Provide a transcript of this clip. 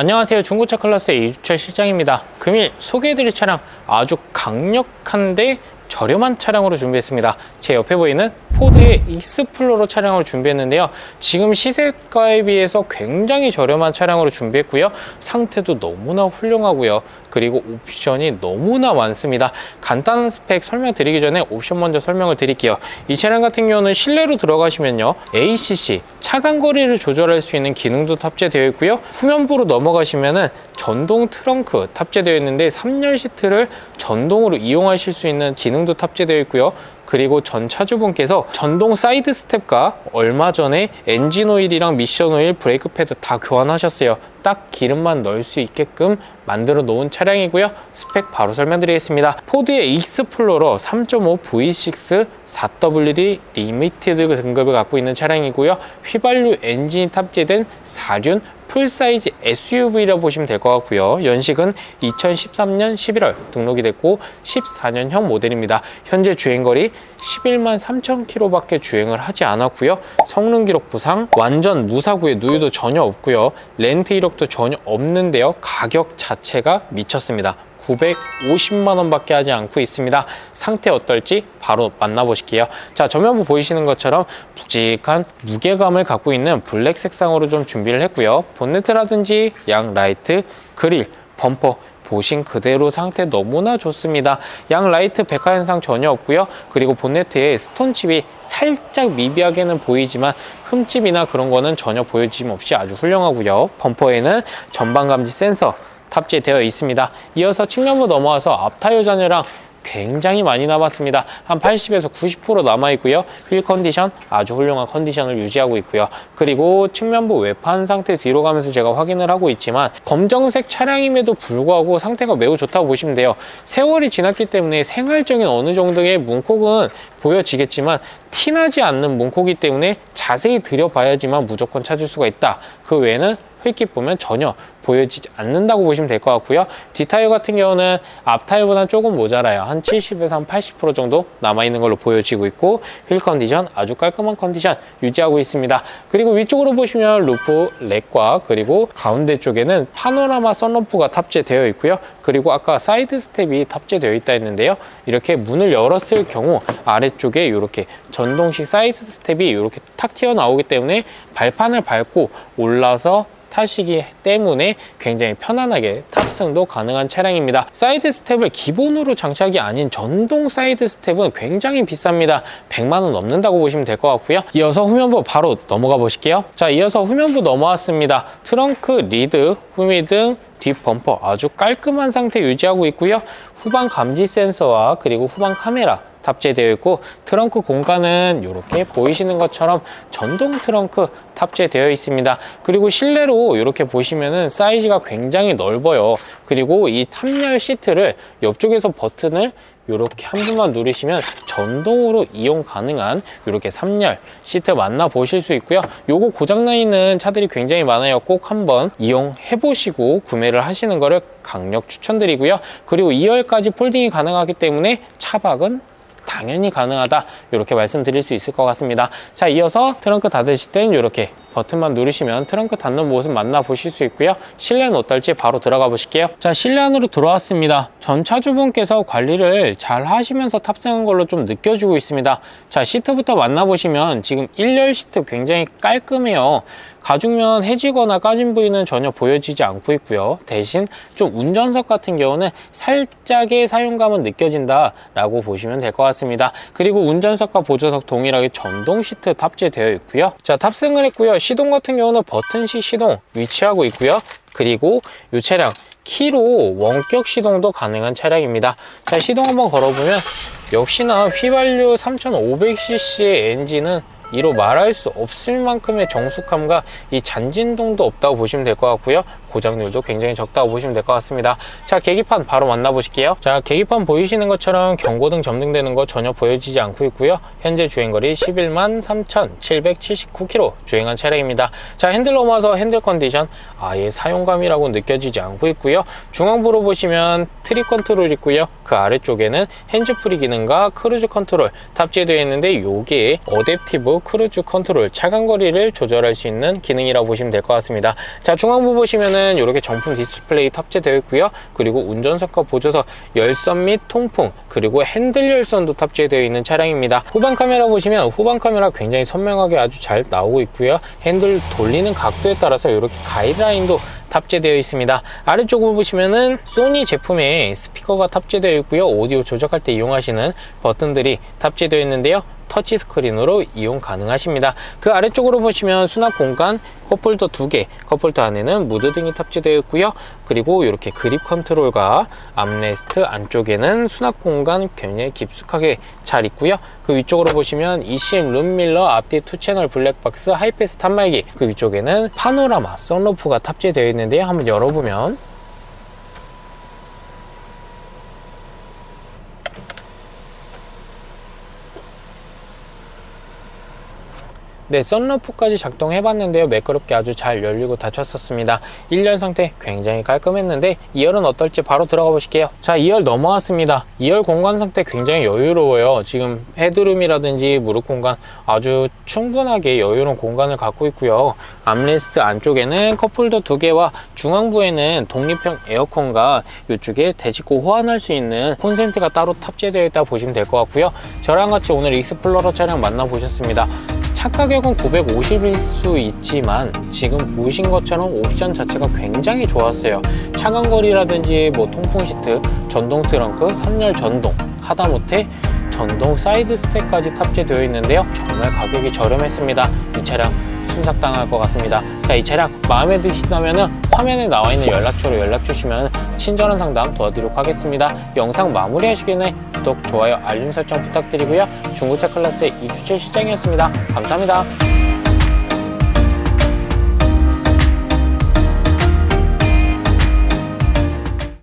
안녕하세요. 중고차 클래스의 이주철 실장입니다. 금일 소개해드릴 차량 아주 강력한데 저렴한 차량으로 준비했습니다. 제 옆에 보이는 포드의 익스플로러 차량으로 준비했는데요. 지금 시세가에 비해서 굉장히 저렴한 차량으로 준비했고요. 상태도 너무나 훌륭하고요. 그리고 옵션이 너무나 많습니다. 간단한 스펙 설명드리기 전에 옵션 먼저 설명을 드릴게요. 이 차량 같은 경우는 실내로 들어가시면요. ACC 차간 거리를 조절할 수 있는 기능도 탑재되어 있고요. 후면부로 넘어가시면은 전동 트렁크 탑재되어 있는데 3열 시트를 전동으로 이용하실 수 있는 기능도 탑재되어 있고요. 그리고 전 차주분께서 전동 사이드 스텝과 얼마 전에 엔진 오일이랑 미션 오일, 브레이크 패드 다 교환하셨어요. 딱 기름만 넣을 수 있게끔 만들어 놓은 차량이고요. 스펙 바로 설명드리겠습니다. 포드의 익스플로러 3.5 V6 4WD 리미티드 등급을 갖고 있는 차량이고요. 휘발유 엔진이 탑재된 4륜 풀사이즈 SUV라고 보시면 될 것 같고요. 연식은 2013년 11월 등록이 됐고 14년형 모델입니다. 현재 주행거리 11만 3천 킬로밖에 주행을 하지 않았고요. 성능 기록 부상, 완전 무사고의 누유도 전혀 없고요. 렌트 이력 도 전혀 없는데요. 가격 자체가 미쳤습니다. 950만 원밖에 하지 않고 있습니다. 상태 어떨지 바로 만나보실게요. 자, 전면부 보이시는 것처럼 묵직한 무게감을 갖고 있는 블랙 색상으로 좀 준비를 했고요. 본네트라든지 양 라이트, 그릴, 범퍼 보신 그대로 상태 너무나 좋습니다. 양 라이트 백화 현상 전혀 없고요. 그리고 본네트에 스톤칩이 살짝 미비하게는 보이지만 흠집이나 그런 거는 전혀 보여짐 없이 아주 훌륭하고요. 범퍼에는 전방 감지 센서 탑재되어 있습니다. 이어서 측면부 넘어와서 앞 타이어 잔여랑 굉장히 많이 남았습니다. 한 80에서 90% 남아 있고요. 휠 컨디션 아주 훌륭한 컨디션을 유지하고 있고요. 그리고 측면부 외판 상태 뒤로 가면서 제가 확인을 하고 있지만 검정색 차량임에도 불구하고 상태가 매우 좋다고 보시면 돼요. 세월이 지났기 때문에 생활적인 어느 정도의 문콕은 보여지겠지만 티나지 않는 문콕이기 때문에 자세히 들여봐야지만 무조건 찾을 수가 있다. 그 외에는 흙깃 보면 전혀 보여지지 않는다고 보시면 될 것 같고요. 뒷타이어 같은 경우는 앞타이어보다는 조금 모자라요. 한 70에서 한 80% 정도 남아있는 걸로 보여지고 있고 휠 컨디션 아주 깔끔한 컨디션 유지하고 있습니다. 그리고 위쪽으로 보시면 루프 렉과 그리고 가운데 쪽에는 파노라마 선루프가 탑재되어 있고요. 그리고 아까 사이드 스텝이 탑재되어 있다 했는데요. 이렇게 문을 열었을 경우 아래쪽에 이렇게 전동식 사이드 스텝이 이렇게 탁 튀어나오기 때문에 발판을 밟고 올라서 타시기 때문에 굉장히 편안하게 탑승도 가능한 차량입니다. 사이드 스텝을 기본으로 장착이 아닌 전동 사이드 스텝은 굉장히 비쌉니다. 100만 원 넘는다고 보시면 될 것 같고요. 이어서 후면부 바로 넘어가 보실게요. 자, 이어서 후면부 넘어왔습니다. 트렁크, 리드, 후미등, 뒷 범퍼 아주 깔끔한 상태 유지하고 있고요. 후방 감지 센서와 그리고 후방 카메라 탑재되어 있고 트렁크 공간은 이렇게 보이시는 것처럼 전동 트렁크 탑재되어 있습니다. 그리고 실내로 이렇게 보시면은 사이즈가 굉장히 넓어요. 그리고 이 3열 시트를 옆쪽에서 버튼을 이렇게 한 번만 누르시면 전동으로 이용 가능한 이렇게 3열 시트 만나 보실 수 있고요. 요거 고장나 있는 차들이 굉장히 많아요. 꼭 한번 이용해 보시고 구매를 하시는 거를 강력 추천드리고요. 그리고 2열까지 폴딩이 가능하기 때문에 차박은 당연히 가능하다. 이렇게 말씀드릴 수 있을 것 같습니다. 자 이어서 트렁크 닫으실 땐 이렇게 버튼만 누르시면 트렁크 닫는 모습 만나보실 수 있고요. 실내는 어떨지 바로 들어가 보실게요. 자 실내 안으로 들어왔습니다. 전 차주분께서 관리를 잘 하시면서 탑승한 걸로 좀 느껴지고 있습니다. 자 시트부터 만나보시면 지금 1열 시트 굉장히 깔끔해요 가죽면 해지거나 까진 부위는 전혀 보여지지 않고 있고요. 대신 좀 운전석 같은 경우는 살짝의 사용감은 느껴진다 라고 보시면 될 것 같습니다. 그리고 운전석과 보조석 동일하게 전동 시트 탑재되어 있고요. 자 탑승을 했고요. 시동 같은 경우는 버튼식 시동 위치하고 있고요. 그리고 이 차량 키로 원격 시동도 가능한 차량입니다. 자 시동 한번 걸어보면 역시나 휘발유 3500cc의 엔진은 이로 말할 수 없을 만큼의 정숙함과 이 잔진동도 없다고 보시면 될 것 같고요. 고장률도 굉장히 적다고 보시면 될 것 같습니다. 자, 계기판 바로 만나보실게요. 자, 계기판 보이시는 것처럼 경고등 점등되는 거 전혀 보여지지 않고 있고요. 현재 주행거리 11만 3,779km 주행한 차량입니다. 자, 핸들 넘어서 핸들 컨디션 아예 사용감이라고 느껴지지 않고 있고요. 중앙부로 보시면 트립 컨트롤 있고요. 그 아래쪽에는 핸즈프리 기능과 크루즈 컨트롤 탑재되어 있는데 이게 어댑티브 크루즈 컨트롤 차간 거리를 조절할 수 있는 기능이라고 보시면 될 것 같습니다. 자, 중앙부 보시면은 보시면은 이렇게 정품 디스플레이 탑재되어 있고요. 그리고 운전석과 보조석, 열선 및 통풍, 그리고 핸들 열선도 탑재되어 있는 차량입니다. 후방 카메라 보시면 후방 카메라 굉장히 선명하게 아주 잘 나오고 있고요. 핸들 돌리는 각도에 따라서 이렇게 가이드라인도 탑재되어 있습니다. 아래쪽을 보시면은 소니 제품의 스피커가 탑재되어 있고요. 오디오 조작할 때 이용하시는 버튼들이 탑재되어 있는데요. 터치 스크린으로 이용 가능하십니다. 그 아래쪽으로 보시면 수납 공간 컵홀더 두 개, 컵홀더 안에는 무드 등이 탑재되어 있고요. 그리고 이렇게 그립 컨트롤과 암레스트 안쪽에는 수납 공간 굉장히 깊숙하게 잘 있고요. 그 위쪽으로 보시면 ECM 룸밀러 앞뒤 투 채널 블랙박스 하이패스 단말기 그 위쪽에는 파노라마 선루프가 탑재되어 있는데요. 한번 열어보면 네, 썬루프까지 작동해봤는데요. 매끄럽게 아주 잘 열리고 닫혔었습니다. 1열 상태 굉장히 깔끔했는데 2열은 어떨지 바로 들어가 보실게요. 자, 2열 넘어왔습니다. 2열 공간 상태 굉장히 여유로워요. 지금 헤드룸이라든지 무릎 공간 아주 충분하게 여유로운 공간을 갖고 있고요. 암레스트 안쪽에는 컵홀더 두 개와 중앙부에는 독립형 에어컨과 이쪽에 대직구 호환할 수 있는 콘센트가 따로 탑재되어 있다 보시면 될 것 같고요. 저랑 같이 오늘 익스플로러 차량 만나보셨습니다. 차 가격은 950일 수 있지만 지금 보신 것처럼 옵션 자체가 굉장히 좋았어요. 차간거리라든지 뭐 통풍 시트, 전동 트렁크, 3열 전동, 하다못해 전동 사이드 스텝까지 탑재되어 있는데요. 정말 가격이 저렴했습니다. 이 차량 순삭당할 것 같습니다. 자, 이 차량 마음에 드신다면 화면에 나와 있는 연락처로 연락 주시면 친절한 상담 도와드리도록 하겠습니다. 영상 마무리하시기 전에 구독, 좋아요, 알림 설정 부탁드리고요. 중고차 클래스의 이주철 시장이었습니다. 감사합니다.